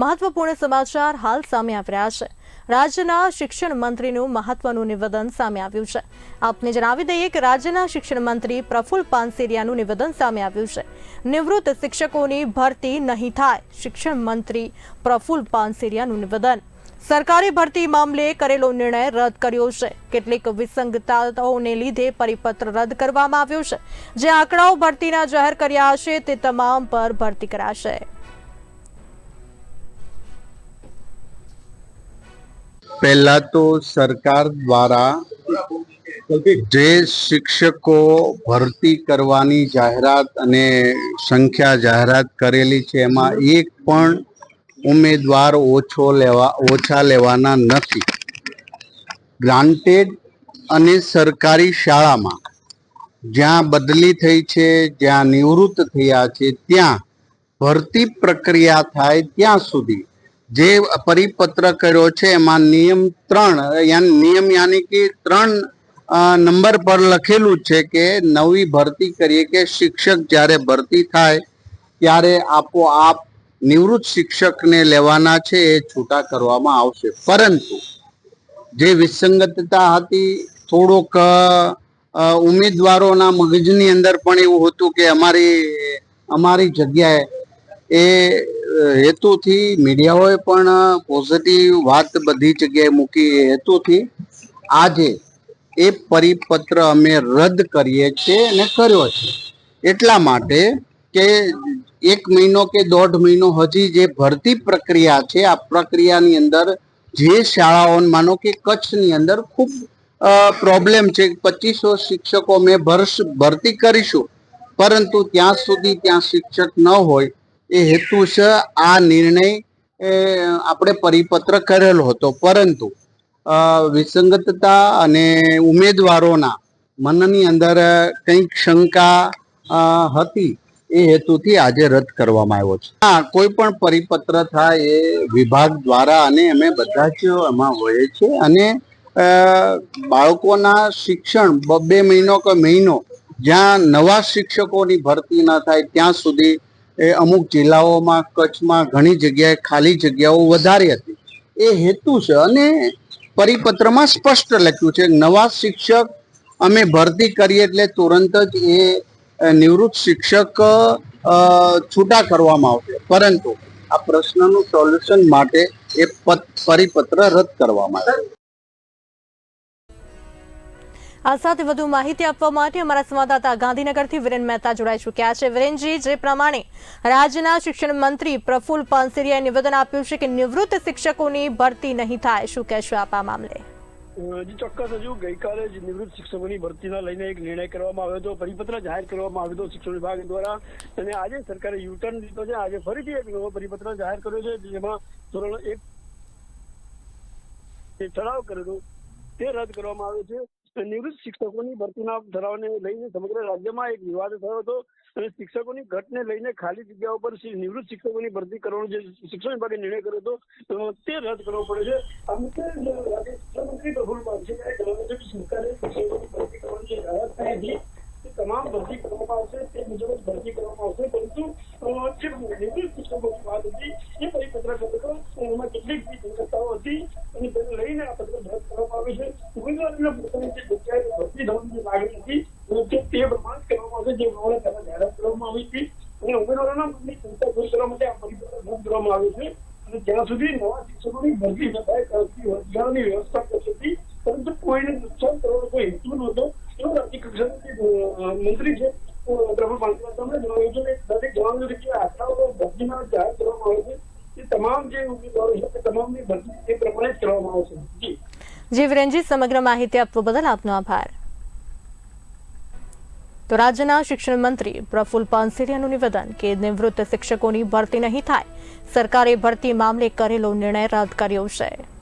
મહત્વપૂર્ણ સમાચાર હાલ સામે આવી રહ્યા છે. રાજ્યના શિક્ષણ મંત્રીનું મહત્વનું નિવેદન સામે આવ્યું છે. આપને જણાવી દઈએ કે રાજ્યના શિક્ષણ મંત્રી પ્રફુલ પાનસેરિયાનું નિવેદન સામે આવ્યું છે. નિવૃત્ત શિક્ષકોની ભરતી નહીં થાય, શિક્ષણ મંત્રી પ્રફુલ પાનસેરિયાનું નિવેદન. સરકારી ભરતી મામલે કરેલો નિર્ણય રદ કર્યો છે. કેટલીક વિસંગતાઓને લીધે પરિપત્ર રદ કરવામાં આવ્યો છે. જે આંકડાઓ ભરતીના જાહેર કર્યા છે તે તમામ પર ભરતી કરાશે. પહેલા તો સરકાર દ્વારા જે શિક્ષકો ભરતી કરવાની જાહેરાત અને સંખ્યા જાહેરાત કરેલી છે, એમાં એક પણ ઉમેદવાર ઓછો લેવા, ઓછા લેવાના નથી. ગ્રાન્ટેડ અને સરકારી શાળામાં જ્યાં બદલી થઈ છે, જ્યાં નિવૃત્ત થયા છે, ત્યાં ભરતી પ્રક્રિયા થાય ત્યાં સુધી જે પરિપત્ર કર્યો છે, એમાં નિયમ ત્રણ નિયમ યાની કે ત્રણ નંબર પર લખેલું છે કે નવી ભરતી કરીએ કે શિક્ષક જ્યારે ભરતી થાય, ત્યારે આપોઆપ નિવૃત્ત શિક્ષકને લેવાના છે, એ છૂટા કરવામાં આવશે. પરંતુ, જે વિસંગતતા હતી, થોડોક ઉમેદવારોના મગજની અંદર પણ એવું હતું કે અમારી અમારી જગ્યાએ એ હેતુથી મીડિયાઓએ પણ પોઝિટિવ વાત બધી જગ્યાએ મૂકી હેતુથી આજે એ પરિપત્ર અમે રદ કરીએ છીએ અને કર્યો છે. એટલા માટે કે એક મહિનો કે દોઢ મહિનો હજી જે ભરતી પ્રક્રિયા છે, આ પ્રક્રિયાની અંદર જે શાળાઓ માનો કે કચ્છની અંદર ખૂબ પ્રોબ્લેમ છે. પચીસો શિક્ષકો અમે ભરશ ભરતી કરીશું. પરંતુ ત્યાં સુધી ત્યાં શિક્ષક ન હોય એ હેતુ છે આ નિર્ણય આપણે પરિપત્ર કરેલો હતો. પરંતુ વિસંગતતા અને ઉમેદવારોના મનની અંદર કંઈક શંકા હતી. એ હેતુથી આજે રદ કરવામાં આવ્યો છે. હા, કોઈ પણ પરિપત્ર થાય એ વિભાગ દ્વારા અને અમે બધા જ એમાં હોય છે અને બાળકોના શિક્ષણ બે મહિનો કે મહિનો જ્યાં નવા શિક્ષકોની ભરતી ન થાય, ત્યાં સુધી એ અમુક જિલ્લાઓમાં, કચ્છમાં ઘણી જગ્યાએ ખાલી જગ્યાઓ વધારી હતી. એ હેતુ છે અને પરિપત્રમાં સ્પષ્ટ લખ્યું છે, નવા શિક્ષક અમે ભરતી કરીએ એટલે તુરંત જ એ નિવૃત્ત શિક્ષક છૂટા કરવામાં આવશે. પરંતુ આ પ્રશ્નનું સોલ્યુશન માટે એ પત- પરિપત્ર રદ કરવામાં આવ્યો. આ સાથે વધુ માહિતી આપવા માટે અમારા સંવાદદાતા ગાંધીનગરથી વિરેન મહેતા જોડાઈ ચૂક્યા છે. વિરેનજી, જે પ્રમાણે રાજ્યના શિક્ષણ મંત્રી પ્રફુલ પાનસેરિયાએ નિવેદન આપ્યું છે કે નિવૃત્ત શિક્ષકોની ભરતી નહીં થાય. શું કહેશો આપ આ મામલે? હજી ચોક્કસ હજુ ગઈકાલે જ નિવૃત્ત શિક્ષકોની ભરતીના લઈને એક નિર્ણય કરવામાં આવ્યો હતો. પરિપત્ર જાહેર કરવામાં આવ્યો હતો શિક્ષણ વિભાગ દ્વારા. અને આજે સરકારે યુટર્ન લીધો છે. આજે ફરીથી એક નવો પરિપત્ર જાહેર કર્યો છે, જેમાં ધોરણ એક ઠરાવ કરેલો તે રદ કરવામાં આવ્યો છે. નિવૃત્ત શિક્ષકોની ભરતીના ઠરાવને લઈને સમગ્ર રાજ્યમાં એક વિવાદ થયો હતો અને શિક્ષકોની ઘટને લઈને ખાલી જગ્યાઓ પર નિવૃત્ત શિક્ષકોની ભરતી કરવાનો જે શિક્ષણ વિભાગે નિર્ણય કર્યો હતો, તે રદ કરવો પડે છે. આ મુદ્દે રાજ્ય શિક્ષણ મંત્રી પાનસેરિયાએ જણાવ્યું છે કે સરકારે શિક્ષકોની ભરતી કરવાની જે જાહેરાત કરી હતી. તે તમામ ભરતી કરવામાં આવશે, તે મુજબ જ ભરતી કરવામાં આવશે, પરંતુ જે નિવૃત્ત શિક્ષકોની વાત હતી એ પરિપત્ર એમાં કેટલીક વિસંગતતાઓ હતી, અને તેને લઈને આ પત્ર રદ કરવામાં આવ્યું છે. ઉમેદવારીના પોતાની જે જગ્યાએ ભરતી થવાની લાગણી હતી તે પ્રમાણે કરવામાં આવશે, જે પ્રમાણે તેમાં જાહેરાત કરવામાં આવી હતી. અને ઉમેદવારોના મનની ચિંતા દૂર કરવા માટે આ પરિપત્ર રદ કરવામાં આવ્યું છે. અને જ્યાં સુધી નવા શિક્ષકોની ભરતી ન થાય ત્યાં સુધી રોજગારની વ્યવસ્થા કરી હતી, પરંતુ કોઈને નુકસાન કરવાનો કોઈ હેતુ નહોતો. જે અ, મંત્રી છે અ, પ્રફુલ્લ જણાવ્યું છે કે દરેક જણાવ્યું છે કે ભરતીના જાહેર કરવામાં આવે છે. એ તમામ જે ઉમેદવારો છે તે તમામની ભરતી એ પ્રમાણે જ કરવામાં આવશે જી. જી વિરેનજી સમગ્ર માહિતી આપવા બદલ આપનો આભાર. તો રાજ્યના શિક્ષણ મંત્રી પ્રફુલ પાનસેરિયાનું નિવેદન કે નિવૃત્ત શિક્ષકોની ભરતી નહીં થાય. સરકારે ભરતી મામલે કરેલો નિર્ણય રદ કર્યો છે